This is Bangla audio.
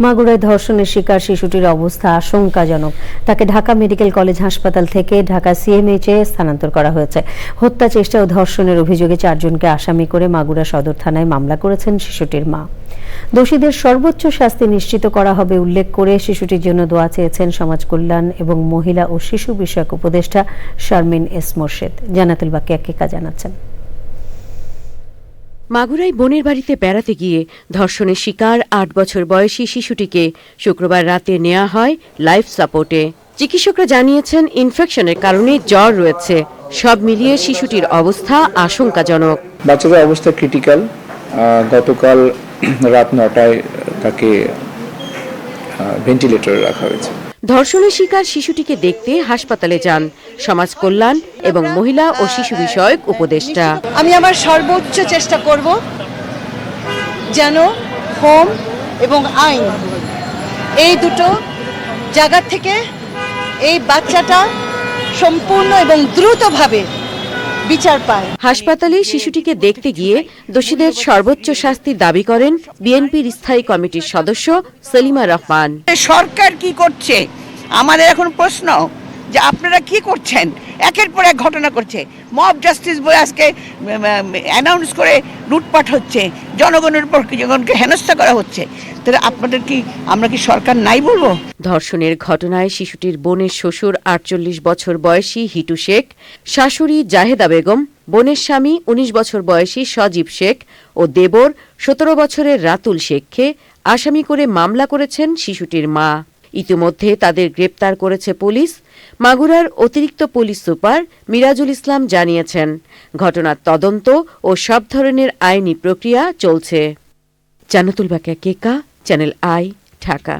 মাগুরায় ধর্ষণের শিকার শিশুটির অবস্থা আশঙ্কাজনক। তাকে ঢাকা মেডিকেল কলেজ হাসপাতাল থেকে ঢাকা সিএমএইচে স্থানান্তর করা হয়েছে। হত্যা চেষ্টা ও ধর্ষণের অভিযোগে চারজনকে আসামি করে মাগুরা সদর থানায় মামলা করেছেন শিশুটির মা। দোষীদের সর্বোচ্চ শাস্তি নিশ্চিত করা হবে উল্লেখ করে শিশুটির জন্য দোয়া চেয়েছেন সমাজ কল্যাণ এবং মহিলা ও শিশু বিষয়ক উপদেষ্টা শারমিন এস মোর্শেদ। জানাতুল বাকিয়া কেকা জানাচ্ছেন। মাগুরায় বোনের বাড়িতে বেড়াতে গিয়ে ধর্ষণের শিকার আট বছর বয়সী শিশুটিকে শুক্রবার রাতে নেওয়া হয় লাইফ সাপোর্টে। চিকিৎসকরা জানিয়েছেন, ইনফেকশনের কারণে জ্বর রয়েছে। সব মিলিয়ে শিশুটির অবস্থা আশঙ্কাজনক। বাচ্চাদের অবস্থা ক্রিটিক্যাল। গতকাল রাত নটায় তাকে ভেন্টিলেটরে রাখা হয়েছে। ধর্ষণের শিকার শিশুটিকে দেখতে হাসপাতালে যান। সমাজ কল্যাণ এবং মহিলা ও শিশু বিষয়ক উপদেষ্টা। আমি আমার সর্বোচ্চ চেষ্টা করব যেন হোম এবং আইন এই দুটো জায়গা থেকে এই বাচ্চাটা সম্পূর্ণ এবং দ্রুতভাবে বিচার পায়। হাসপাতালে শিশুটিকে দেখতে গিয়ে দোষীদের সর্বোচ্চ শাস্তির দাবি করেন বিএনপির স্থায়ী কমিটির সদস্য সেলিমা রহমান। সরকার কি করছে? আমাদের এখন প্রশ্ন যে আপনারা কি করছেন? একের পর এক ঘটনা করছে। মব জাস্টিস বলে আজকে অ্যানাউন্স করে লুটপাট হচ্ছে। জনগণের উপর জনগণকে হেনস্থা করা হচ্ছে। তাহলে আপনাদের কি, আমরা কি সরকার নাই বলব? ধর্ষণের ঘটনায় শিশুটির বোনের শ্বশুর আটচল্লিশ বছর বয়সী হিটু শেখ, শাশুড়ি জাহেদা বেগম, বোনের স্বামী ১৯ বছর বয়সী সজীব শেখ ও দেবর সতেরো বছরের রাতুল শেখকে আসামি করে মামলা করেছেন শিশুটির মা। ইতিমধ্যে তাদের গ্রেপ্তার করেছে পুলিশ। মাগুরার অতিরিক্ত পুলিশ সুপার মিরাজুল ইসলাম জানিয়েছেন, ঘটনার তদন্ত ও সব ধরনের আইনি প্রক্রিয়া চলছে। Jannatul Bakia Keka channel I, Dhaka.